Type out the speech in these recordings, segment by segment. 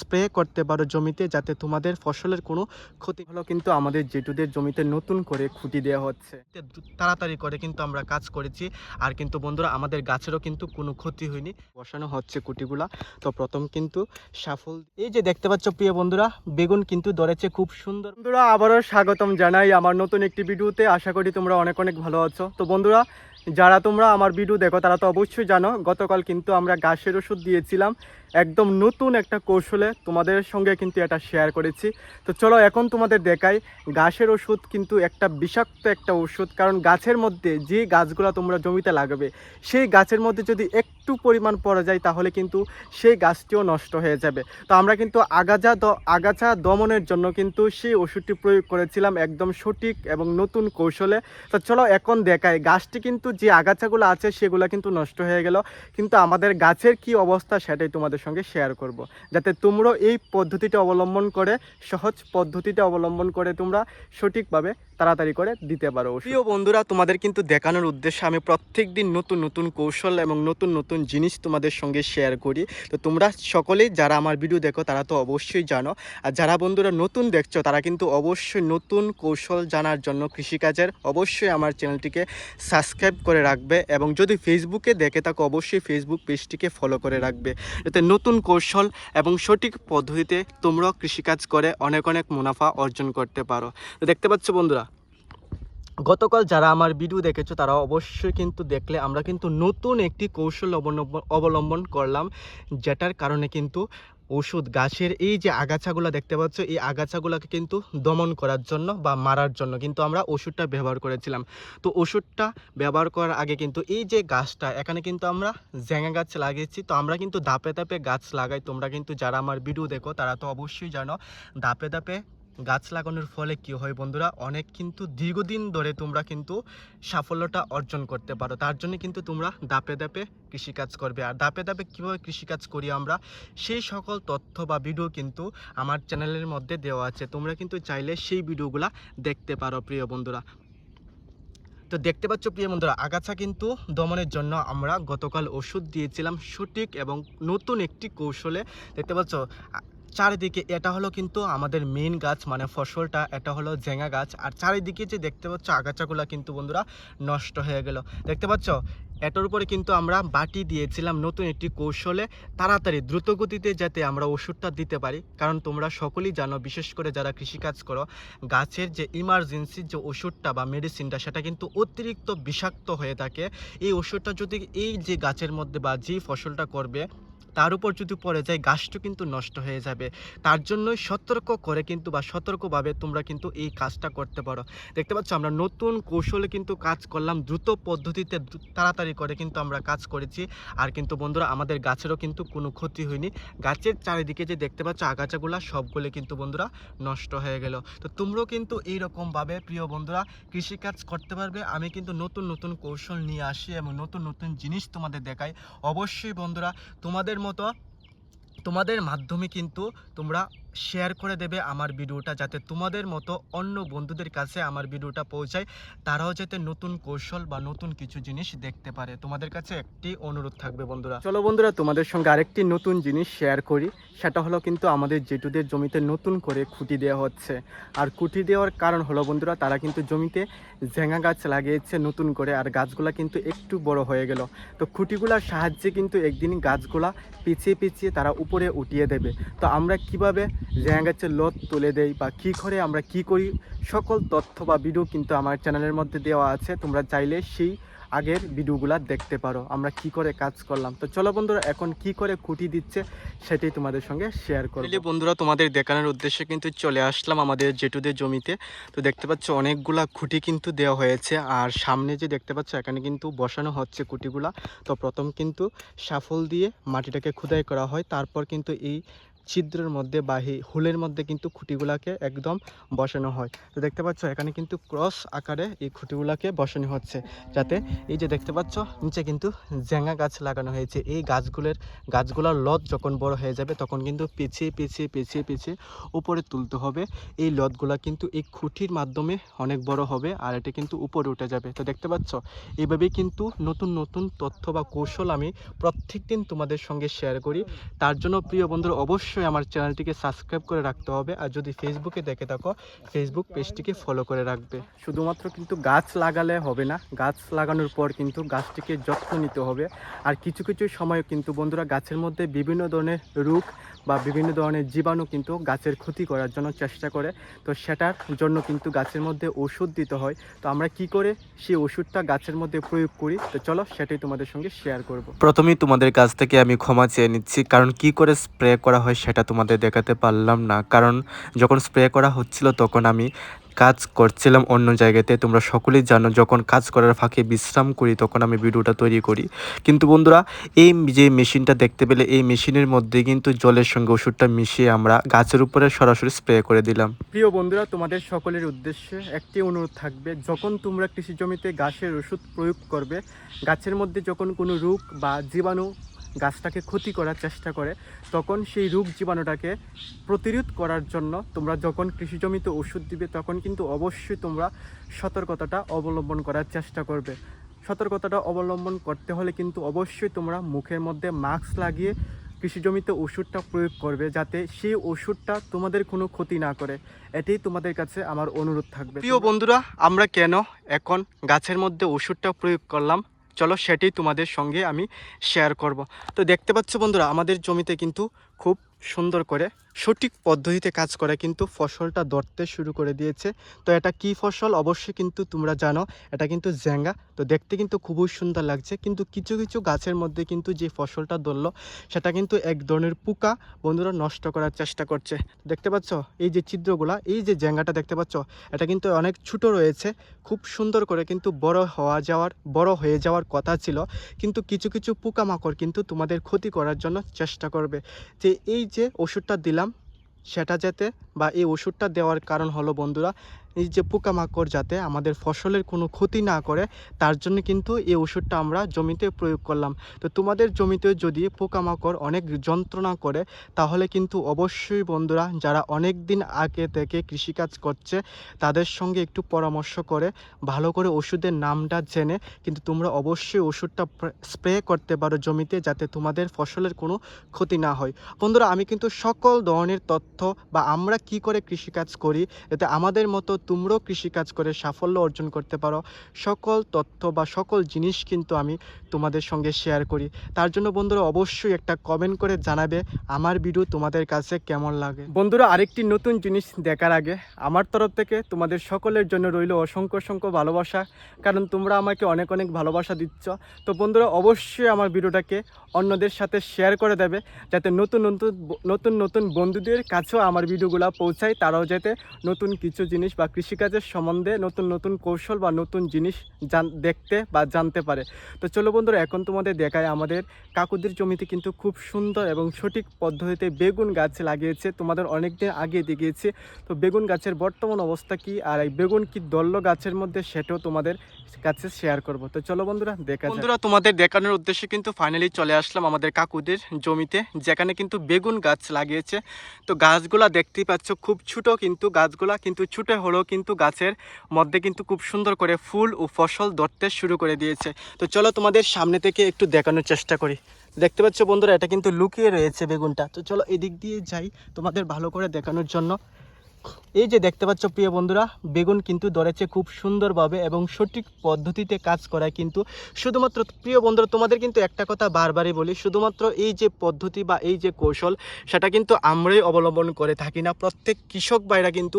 Spray করতে পারো জমিতে যাতে তোমাদের ফসলের কোনো ক্ষতি হলো কিন্তু আমাদের জেটুদের জমিতে নতুন করে খুঁটি দেওয়া হচ্ছে। তাড়াতাড়ি করে কিন্তু আমরা কাজ করেছি। আর কিন্তু বন্ধুরা আমাদের গাছেরও কিন্তু কোনো ক্ষতি হয়নি। বসানো হচ্ছে কুটিগুলা তো প্রথম কিন্তু সাফল এই যে দেখতে পাচ্ছ প্রিয় বন্ধুরা বেগুন কিন্তু ধরেছে খুব সুন্দর। বন্ধুরা আবারও স্বাগতম জানাই আমার নতুন একটি ভিডিওতে। আশা করি তোমরা অনেক অনেক ভালো আছো। তো বন্ধুরা যারা তোমরা আমার ভিডিও দেখো তারা তো অবশ্যই জানো গতকাল কিন্তু আমরা গাছের ওষুধ দিয়েছিলাম। একদম নতুন একটা কৌশলে তোমাদের সঙ্গে কিন্তু এটা শেয়ার করেছি। তো চলো এখন তোমাদের দেখাই, গাছের ওষুধ কিন্তু একটা বিষাক্ত একটা ওষুধ, কারণ গাছের মধ্যে যে গাছগুলো তোমরা জমিতে লাগাবে, সেই গাছের মধ্যে যদি একটু পরিমাণ পড়ে যায়, তাহলে কিন্তু সেই গাছটিও নষ্ট হয়ে যাবে। তো আমরা কিন্তু আগাছা দ আগাছা দমনের জন্য কিন্তু সেই ওষুধটি প্রয়োগ করেছিলাম একদম সঠিক এবং নতুন কৌশলে। তো চলো এখন দেখাই, গাছটি কিন্তু যে আগাছাগুলো আছে, সেগুলো কিন্তু নষ্ট হয়ে গেল। কিন্তু আমাদের গাছের কি অবস্থা সেটাই তোমাদের সঙ্গে শেয়ার করব। যাতে তোমরাও এই পদ্ধতিটা অবলম্বন করে, সহজ পদ্ধতিটা অবলম্বন করে তোমরা সঠিকভাবে তাড়াতাড়ি করে দিতে পারো প্রিয় বন্ধুরা, তোমাদের কিন্তু দেখানোর উদ্দেশ্যে আমি প্রত্যেক দিন নতুন নতুন কৌশল এবং নতুন নতুন জিনিস তোমাদের সঙ্গে শেয়ার করি। তো তোমরা সকলেই যারা আমার ভিডিও দেখো, তারা তো অবশ্যই জানো। আর যারা বন্ধুরা নতুন দেখছ, তারা কিন্তু অবশ্যই নতুন কৌশল জানার জন্য কৃষিকাজের অবশ্যই আমার চ্যানেলটিকে সাবস্ক্রাইব করে রাখবে এবং যদি ফেসবুকে দেখে থাকো, অবশ্যই ফেসবুক পেজটিকে ফলো করে রাখবে। যাতে নতুন কৌশল এবং সঠিক পদ্ধতিতে তোমরাও কৃষিকাজ করে অনেক অনেক মুনাফা অর্জন করতে পারো। তো দেখতে পাচ্ছ বন্ধুরা গতকাল যারা আমার ভিডিও দেখেছ, তারা অবশ্যই কিন্তু দেখলে আমরা কিন্তু নতুন একটি কৌশল অবলম্বন করলাম, যেটার কারণে কিন্তু ওষুধ গাছের এই যে আগাছাগুলো দেখতে পাচ্ছ, এই আগাছাগুলোকে কিন্তু দমন করার জন্য বা মারার জন্য কিন্তু আমরা ওষুধটা ব্যবহার করেছিলাম। তো ওষুধটা ব্যবহার করার আগে কিন্তু এই যে গাছটা, এখানে কিন্তু আমরা জ্যাঙা গাছ লাগিয়েছি, তো আমরা কিন্তু ধাপে ধাপে গাছ লাগাই। তোমরা কিন্তু যারা আমার ভিডিও দেখো, তারা তো অবশ্যই জানো, ধাপে ধাপে গাছ লাগানোর ফলে কি হয় বন্ধুরা? অনেক কিন্তু দীর্ঘদিন ধরে তোমরা কিন্তু সাফল্যটা অর্জন করতে পারো। তার জন্য কিন্তু তোমরা দাপে ধাপে কৃষিকাজ করবে। আর দাপে দাপে কীভাবে কৃষিকাজ করি আমরা, সেই সকল তথ্য বা ভিডিও কিন্তু আমার চ্যানেলের মধ্যে দেওয়া আছে। তোমরা কিন্তু চাইলে সেই ভিডিওগুলা দেখতে পারো, প্রিয় বন্ধুরা। তো দেখতে পাচ্ছ, প্রিয় বন্ধুরা, আগাছা কিন্তু দমনের জন্য আমরা গতকাল ওষুধ দিয়েছিলাম সঠিক এবং নতুন একটি কৌশলে। দেখতে পাচ্ছ চারিদিকে এটা হলো কিন্তু আমাদের মেইন গাছ মানে ফসলটা এটা হলো জেঙ্গা গাছ। আর চারিদিকে যে দেখতে পাচ্ছ আগাছাগুলো কিন্তু বন্ধুরা নষ্ট হয়ে গেল। দেখতে পাচ্ছ? এটার উপরে কিন্তু আমরা বাটি দিয়েছিলাম নতুন একটি কৌশলে তাড়াতাড়ি, দ্রুতগতিতে যাতে আমরা ওষুধটা দিতে পারি। কারণ তোমরা সকলেই জানো, বিশেষ করে যারা কৃষিকাজ করো, গাছের যে ইমার্জেন্সি যে ওষুধটা বা মেডিসিনটা সেটা কিন্তু অতিরিক্ত বিষাক্ত হয়ে থাকে। এই ওষুধটা যদি এই যে গাছের মধ্যে বা যে ফসলটা করবে তার উপর যদি পড়ে যায়, গাছটা কিন্তু নষ্ট হয়ে যাবে। তার জন্যই সতর্ক করে কিন্তু বা সতর্কভাবে তোমরা কিন্তু এই কাজটা করতে পারো। দেখতে পাচ্ছ, আমরা নতুন কৌশলে কিন্তু কাজ করলাম, দ্রুত পদ্ধতিতে তাড়াতাড়ি করে কিন্তু আমরা কাজ করেছি। আর কিন্তু বন্ধুরা, আমাদের গাছেরও কিন্তু কোনো ক্ষতি হয়নি। গাছের চারিদিকে যে দেখতে পাচ্ছ, আগাছাগুলা সবগুলো কিন্তু বন্ধুরা নষ্ট হয়ে গেল। তো তোমরাও কিন্তু এই এইরকমভাবে প্রিয় বন্ধুরা কৃষিকাজ করতে পারবে। আমি কিন্তু নতুন নতুন কৌশল নিয়ে আসি এবং নতুন নতুন জিনিস তোমাদের দেখাই। অবশ্যই বন্ধুরা, তোমাদের মতো তোমাদের মাধ্যমে কিন্তু তোমরা শেয়ার করে দেবে আমার ভিডিওটা যাতে তোমাদের মতো অন্য বন্ধুদের কাছে আমার ভিডিওটা পৌঁছায়, তারাও যাতে নতুন কৌশল বা নতুন কিছু জিনিস দেখতে পারে। তোমাদের কাছে একটি অনুরোধ থাকবে বন্ধুরা। চলো বন্ধুরা, তোমাদের সঙ্গে আরেকটি নতুন জিনিস শেয়ার করি। সেটা হলো কিন্তু আমাদের জেটুদের জমিতে নতুন করে খুঁটি দেওয়া হচ্ছে। আর খুঁটি দেওয়ার কারণ হলো বন্ধুরা, তারা কিন্তু জমিতে ঝেঙা গাছ লাগিয়েছে নতুন করে, আর গাছগুলা কিন্তু একটু বড় হয়ে গেল। তো খুঁটিগুলার সাহায্যে কিন্তু একদিন গাছগুলা পিছিয়ে পিছিয়ে তারা উপরে উঠিয়ে দেবে। তো আমরা কীভাবে গাছের লত তুলে দেই বা কি করে আমরা কি করি, সকল তথ্য বা ভিডিও কিন্তু আমার চ্যানেলের মধ্যে দেওয়া আছে। তোমরা চাইলে সেই আগের ভিডিওগুলা দেখতে পারো। আমরা কি করে কাজ করলাম? তো চলো বন্ধুরা, এখন কি করে খুঁটি দিচ্ছে সেটাই তোমাদের সঙ্গে শেয়ার করব। বন্ধুরা, তোমাদের দেখানোর উদ্দেশ্যে কিন্তু চলে আসলাম আমাদের জেটুদের জমিতে। তো দেখতে পাচ্ছ, অনেকগুলা খুঁটি কিন্তু দেওয়া হয়েছে। আর সামনে যে দেখতে পাচ্ছ, এখানে কিন্তু বসানো হচ্ছে খুঁটিগুলা। তো প্রথম কিন্তু সাফল দিয়ে মাটিটাকে খুদাই করা হয়। তারপর কিন্তু এই ছিদ্রের মধ্যে বা হুলের মধ্যে কিন্তু খুঁটিগুলাকে একদম বসানো হয়। তো দেখতে পাচ্ছ, এখানে কিন্তু ক্রস আকারে এই খুঁটিগুলাকে বসানো হচ্ছে। যাতে এই যে দেখতে পাচ্ছ, নিচে কিন্তু জেঙ্গা গাছ লাগানো হয়েছে। এই গাছগুলোর গাছগুলোর লত যখন বড় হয়ে যাবে, তখন কিন্তু পিছিয়ে পিছিয়ে পিছিয়ে পিছিয়ে উপরে তুলতে হবে। এই লতগুলা কিন্তু এই খুঁটির মাধ্যমে অনেক বড় হবে আর এটা কিন্তু উপরে উঠে যাবে। তো দেখতে পাচ্ছ এইভাবেই কিন্তু নতুন নতুন তথ্য বা কৌশল আমি প্রত্যেক দিন তোমাদের সঙ্গে শেয়ার করি। তার জন্য প্রিয় বন্ধুরা, অবশ্যই অবশ্যই আমার চ্যানেলটিকে সাবস্ক্রাইব করে রাখতে হবে। আর যদি ফেসবুকে দেখে থাকো ফেসবুক পেজটিকে ফলো করে রাখবে। শুধুমাত্র কিন্তু গাছ লাগালে হবে না। গাছ লাগানোর পর কিন্তু গাছটিকে যত্ন নিতে হবে। আর কিছু কিছু সময় কিন্তু বন্ধুরা গাছের মধ্যে বিভিন্ন ধরনের রোগ বা বিভিন্ন ধরনের জীবাণু কিন্তু গাছের ক্ষতি করার জন্য চেষ্টা করে। তো সেটার জন্য কিন্তু গাছের মধ্যে ওষুধ দিতে হয়। তো আমরা কি করে সেই ওষুধটা গাছের মধ্যে প্রয়োগ করি? তো চলো সেটাই তোমাদের সঙ্গে শেয়ার করব। প্রথমেই তোমাদের কাছ থেকে আমি ক্ষমা চেয়ে নিচ্ছি। কারণ কি করে স্প্রে করা হয় সেটা তোমাদের দেখাতে পারলাম না। কারণ যখন স্প্রে করা হচ্ছিল তখন আমি কাজ করছিলাম অন্য জায়গাতে। তোমরা সকলেই জানো, যখন কাজ করার ফাঁকে বিশ্রাম করি তখন আমি ভিডিওটা তৈরি করি। কিন্তু বন্ধুরা, এই যে মেশিনটা দেখতে পেলে, এই মেশিনের মধ্যে কিন্তু জলের সঙ্গে ওষুধটা মিশিয়ে আমরা গাছের উপরে সরাসরি স্প্রে করে দিলাম। প্রিয় বন্ধুরা, তোমাদের সকলের উদ্দেশ্যে একটি অনুরোধ থাকবে। যখন তোমরা কৃষি জমিতে গাছের ওষুধ প্রয়োগ করবে, গাছের মধ্যে যখন কোনো রোগ বা জীবাণু গাছটাকে ক্ষতি করার চেষ্টা করে, তখন সেই রোগ জীবাণুটাকে প্রতিরোধ করার জন্য তোমরা যখন কৃষি জমিতে ওষুধ দিবে, তখন কিন্তু অবশ্যই তোমরা সতর্কতাটা অবলম্বন করার চেষ্টা করবে। সতর্কতাটা অবলম্বন করতে হলে কিন্তু অবশ্যই তোমরা মুখের মধ্যে মাস্ক লাগিয়ে কৃষি জমিতে ওষুধটা প্রয়োগ করবে, যাতে সেই ওষুধটা তোমাদের কোনো ক্ষতি না করে। এটাই তোমাদের কাছে আমার অনুরোধ থাকবে। প্রিয় বন্ধুরা, আমরা কেন এখন গাছের মধ্যে ওষুধটা প্রয়োগ করলাম? চলো সেটাই তোমাদের সঙ্গে আমি শেয়ার করব। তো দেখতে পাচ্ছ বন্ধুরা, আমাদের জমিতে কিন্তু খুব সুন্দর করে সঠিক পদ্ধতিতে কাজ করে কিন্তু ফসলটা ধরতে শুরু করে দিয়েছে। তো এটা কি ফসল? অবশ্যই কিন্তু তোমরা জানো, এটা কিন্তু জ্যাঙ্গা। তো দেখতে কিন্তু খুবই সুন্দর লাগছে। কিন্তু কিছু কিছু গাছের মধ্যে কিন্তু যে ফসলটা ধরলো, সেটা কিন্তু এক ধরনের পোকা বন্ধুরা নষ্ট করার চেষ্টা করছে। দেখতে পাচ্ছ? এই যে ছিদ্রগুলা, এই যে জ্যাঙ্গাটা দেখতে পাচ্ছ? এটা কিন্তু অনেক ছোট রয়েছে। খুব সুন্দর করে কিন্তু বড় হওয়া যাওয়ার, বড় হয়ে যাওয়ার কথা ছিল। কিন্তু কিছু কিছু পোকামাকড় কিন্তু তোমাদের ক্ষতি করার জন্য চেষ্টা করবে। যে এই যে ওষুধটা দিলাম সেটা যেতে বা এই ওষুধটা দেওয়ার কারণ হলো বন্ধুরা এই যে পোকামাকড় যাতে আমাদের ফসলের কোনো ক্ষতি না করে, তার জন্য কিন্তু এই ওষুধটা আমরা জমিতে প্রয়োগ করলাম। তো তোমাদের জমিতে যদি পোকামাকড় অনেক যন্ত্রণা করে, তাহলে কিন্তু অবশ্যই বন্ধুরা যারা অনেক দিন আগে থেকে কৃষিকাজ করছে, তাদের সঙ্গে একটু পরামর্শ করে, ভালো করে ওষুধের নামটা জেনে, কিন্তু তোমরা অবশ্যই ওষুধটা স্প্রে করতে পারো জমিতে যাতে তোমাদের ফসলের কোনো ক্ষতি না হয়। বন্ধুরা, আমি কিন্তু সকল ধরনের তথ্য বা আমরা কি করে কৃষিকাজ করি, এতে আমাদের মতো তোমরাও কৃষিকাজ করে সাফল্য অর্জন করতে পারো। সকল তথ্য বা সকল জিনিস কিন্তু আমি তোমাদের সঙ্গে শেয়ার করি। তার জন্য বন্ধুরা অবশ্যই একটা কমেন্ট করে জানাবে আমার ভিডিও তোমাদের কাছে কেমন লাগে। বন্ধুরা আরেকটি নতুন জিনিস দেখার আগে আমার তরফ থেকে তোমাদের সকলের জন্য রইল অসংখ্য অসংখ্য ভালোবাসা, কারণ তোমরা আমাকে অনেক অনেক ভালোবাসা দিচ্ছ। তো বন্ধুরা অবশ্যই আমার ভিডিওটাকে অন্যদের সাথে শেয়ার করে দেবে, যাতে নতুন নতুন নতুন নতুন বন্ধুদের কাছেও আমার ভিডিওগুলো পৌঁছায়, তারাও যাতে নতুন কিছু জিনিস বা কৃষিকাজের সম্বন্ধে নতুন নতুন কৌশল বা নতুন জিনিস জান, দেখতে বা জানতে পারে। তো চলো বন্ধুরা, এখন তোমাদের দেখায় আমাদের কাকুদের জমিতে কিন্তু খুব সুন্দর এবং সঠিক পদ্ধতিতে বেগুন গাছ লাগিয়েছে। তোমাদের অনেক দিন আগে দেখিয়েছে। তো বেগুন গাছের বর্তমান অবস্থা কি আর এই বেগুন কি দল্ল গাছের মধ্যে সেটাও তোমাদের কাছে শেয়ার করব। তো চলো বন্ধুরা, দেখা বন্ধুরা, তোমাদের দেখানোর উদ্দেশ্যে কিন্তু ফাইনালি চলে আসলাম আমাদের কাকুদের জমিতে, যেখানে কিন্তু বেগুন গাছ লাগিয়েছে। তো গাছগুলা দেখতেই পাচ্ছ, খুব ছোট কিন্তু গাছগুলা কিন্তু ছুটে ছোটো হলেও কিন্তু গাছের মধ্যে কিন্তু খুব সুন্দর করে ফুল ও ফসল ধরতে শুরু করে দিয়েছে। তো চলো তোমাদের সামনে থেকে একটু দেখানোর চেষ্টা করি। দেখতে পাচ্ছ বন্ধুরা, এটা কিন্তু লুকিয়ে রয়েছে বেগুনটা। তো চলো এদিক দিয়ে যাই তোমাদের ভালো করে দেখানোর জন্য। এই যে দেখতে পাচ্ছ প্রিয় বন্ধুরা, বেগুন কিন্তু ধরেছে খুব সুন্দরভাবে এবং সঠিক পদ্ধতিতে কাজ করায় কিন্তু শুধুমাত্র প্রিয় বন্ধুরা, তোমাদের কিন্তু একটা কথা বারবারই বলি, শুধুমাত্র এই যে পদ্ধতি বা এই যে কৌশল, সেটা কিন্তু আমরাই অবলম্বন করে থাকি না। প্রত্যেক কৃষক ভাইরা কিন্তু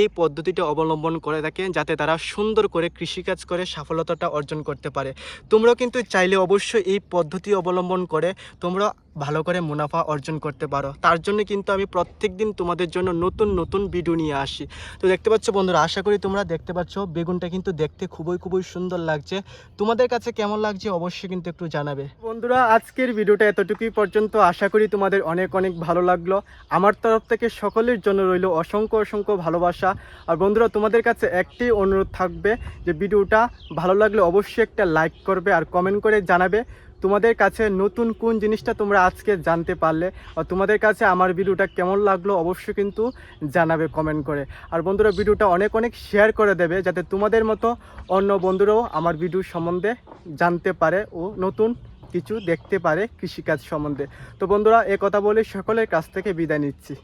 এই পদ্ধতিটা অবলম্বন করে থাকে যাতে তারা সুন্দর করে কৃষিকাজ করে সফলতাটা অর্জন করতে পারে। তোমরাও কিন্তু চাইলে অবশ্যই এই পদ্ধতি অবলম্বন করে তোমরা ভালো করে মুনাফা অর্জন করতে পারো। তার জন্য কিন্তু আমি প্রত্যেক দিন তোমাদের জন্য নতুন নতুন ভিডিও নিয়ে আসি। তো দেখতে পাচ্ছ বন্ধুরা, আশা করি তোমরা দেখতে পাচ্ছ, বেগুনটা কিন্তু দেখতে খুবই খুবই সুন্দর লাগছে। তোমাদের কাছে কেমন লাগছে অবশ্যই কিন্তু একটু জানাবে। বন্ধুরা, আজকের ভিডিওটা এতটুকুই পর্যন্ত। আশা করি তোমাদের অনেক অনেক ভালো লাগল। আমার তরফ থেকে সকলের জন্য রইল অসংখ্য অসংখ্য ভালোবাসা। আর বন্ধুরা, তোমাদের কাছে একটি অনুরোধ থাকবে যে ভিডিওটা ভালো লাগলে অবশ্যই একটা লাইক করবে আর কমেন্ট করে জানাবে। তোমাদের কাছে নতুন কোন জিনিসটা তোমরা আজকে জানতে পারলে আর তোমাদের কাছে আমার ভিডিওটা কেমন লাগল অবশ্যই কিন্তু জানাবে কমেন্ট করে। আর বন্ধুরা, ভিডিওটা অনেক অনেক শেয়ার করে দেবে যাতে তোমাদের মতো অন্য বন্ধুরাও আমার ভিডিও সম্বন্ধে জানতে পারে ও নতুন কিছু দেখতে পারে কৃষিকাজ সম্বন্ধে। তো বন্ধুরা, এ কথা বলে সকলের কাছ থেকে বিদায় নিচ্ছি।